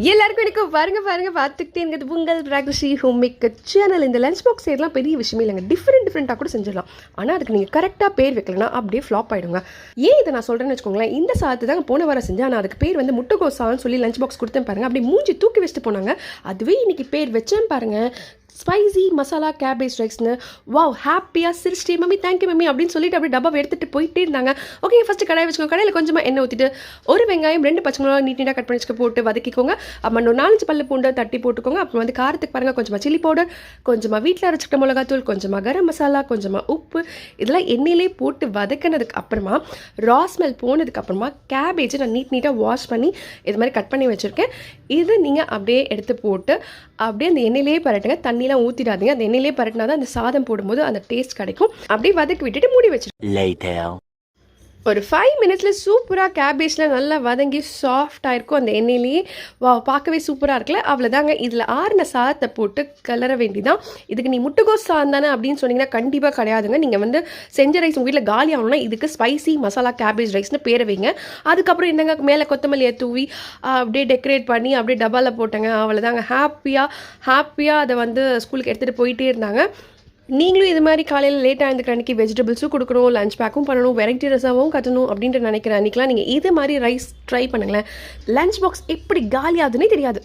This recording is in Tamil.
எல்லாருக்கும் எனக்கு பாருங்க பாருங்க பார்த்துக்கிட்டே இருக்கிறது உங்கள் ராகஸ்ரீ ஹோம் மேக்கர் சேனல். இந்த லஞ்ச் பாக்ஸ் செய்யலாம் பெரிய விஷயமே இல்லைங்க. டிஃப்ரெண்ட் டிஃப்ரெண்ட்டாக கூட செஞ்சிடலாம். ஆனால் அதுக்கு நீங்கள் கரெக்டாக பேர் வைக்கலனா அப்படியே ஃப்ளாப் ஆயிடுங்க. ஏன் இதை நான் சொல்கிறேன்னு வச்சுக்கோங்களேன். இந்த சாதத்தை தாங்க போன வாரம் செஞ்சேன். ஆனால் அதுக்கு பேர் வந்து முட்டைகோசான்னு சொல்லி லஞ்ச் பாக்ஸ் கொடுத்தேன் பாருங்க. அப்படியே மூஞ்சி தூக்கி வச்சுட்டு போனாங்க. அதுவே இன்னைக்கு பேர் வச்சேன் பாருங்க. ஸ்பைசி மசாலா கேபேஜ் ரைஸ்னு வாவ் ஹாப்பியாக சிரிச்சிட்டே மம்மி தேங்க்யூ மம்மி அப்படின்னு சொல்லிட்டு அப்படியே டப்பாவை எடுத்துகிட்டு போயிட்டே இருந்தாங்க. ஓகே ஃபஸ்ட்டு கடாய் வச்சுக்கோங்க. கடையில் கொஞ்சமாக எண்ணெய் ஊற்றிட்டு ஒரு வெங்காயம் ரெண்டு பச்சை மிளகா நீட் நீட்டாக கட் பண்ணி வச்சுக்க போட்டு வதக்கிக்கோங்க. அப்புறம் ஒரு நாலஞ்சு பல்லு பூண்டை தட்டி போட்டுக்கோங்க. அப்புறம் வந்து காரத்துக்கு பாருங்கள் கொஞ்சமாக சில்லி பவுடர் கொஞ்சமாக வீட்டில் அரைச்சிக்கிட்ட மிளகாத்தூள் கொஞ்சமாக கரம் மசாலா கொஞ்சமாக உப்பு. இதெல்லாம் எண்ணெயிலே போட்டு வதக்கினதுக்கு அப்புறமா ரா ஸ்மெல் போனதுக்கு அப்புறமா கேபேஜை நான் நீட் நீட்டாக வாஷ் பண்ணி இது மாதிரி கட் பண்ணி வச்சுருக்கேன். இது நீங்கள் அப்படியே எடுத்து போட்டு அப்படியே அந்த எண்ணெயிலே பரட்டுங்க. தண்ணி தண்ணிலாம் ஊற்றிடாதீங்க அந்த எண்ணெயிலே பரட்டினா தான் அந்த சாதம் போடும்போது அந்த டேஸ்ட் கிடைக்கும். அப்படியே வதக்கி விட்டுட்டு மூடி வச்சிருங்க ஒரு ஃபைவ் மினிட்ஸில் சூப்பராக கேபேஜில் நல்லா வதங்கி சாஃப்டாக இருக்கும். அந்த எண்ணெயிலேயே. வா பார்க்கவே சூப்பராக இருக்குல்ல? அவ்வளோதாங்க இதில் ஆறின சாதத்தை போட்டு கலர வேண்டிதான். இதுக்கு நீ முட்டுகோஸ் சாதம் தானே அப்படின்னு சொன்னீங்கன்னா கண்டிப்பாக கிடையாதுங்க. நீங்கள் வந்து செஞ்ச ரைஸ் உங்கள் வீட்டில் காலி ஆகணும்னா இதுக்கு ஸ்பைசி மசாலா கேபேஜ் ரைஸ்னு பேரை வைங்க. அதுக்கப்புறம் என்னங்க? மேலே கொத்தமல்லியை தூவி அப்படியே டெக்கரேட் பண்ணி அப்படியே டப்பாவில் போட்டேங்க. அவ்வளோதாங்க ஹாப்பியாக ஹாப்பியாக அதை வந்து ஸ்கூலுக்கு எடுத்துகிட்டு போயிட்டே இருந்தாங்க. நீங்களும் இது மாதிரி காலையில் லேட்டாக இருந்துக்கிற அன்றைக்கி வெஜிடபிள்ஸும் கொடுக்கணும் லஞ்ச் பேக்கும் பண்ணணும் வெரைட்டி ரசாவும் கட்டணும் அப்படின்ட்டு நினைக்கிற அன்றைக்கெலாம் நீங்கள் இது மாதிரி ரைஸ் ட்ரை பண்ணுங்களேன். லஞ்ச் பாக்ஸ் எப்படி காலியாகுதுன்னே தெரியாது.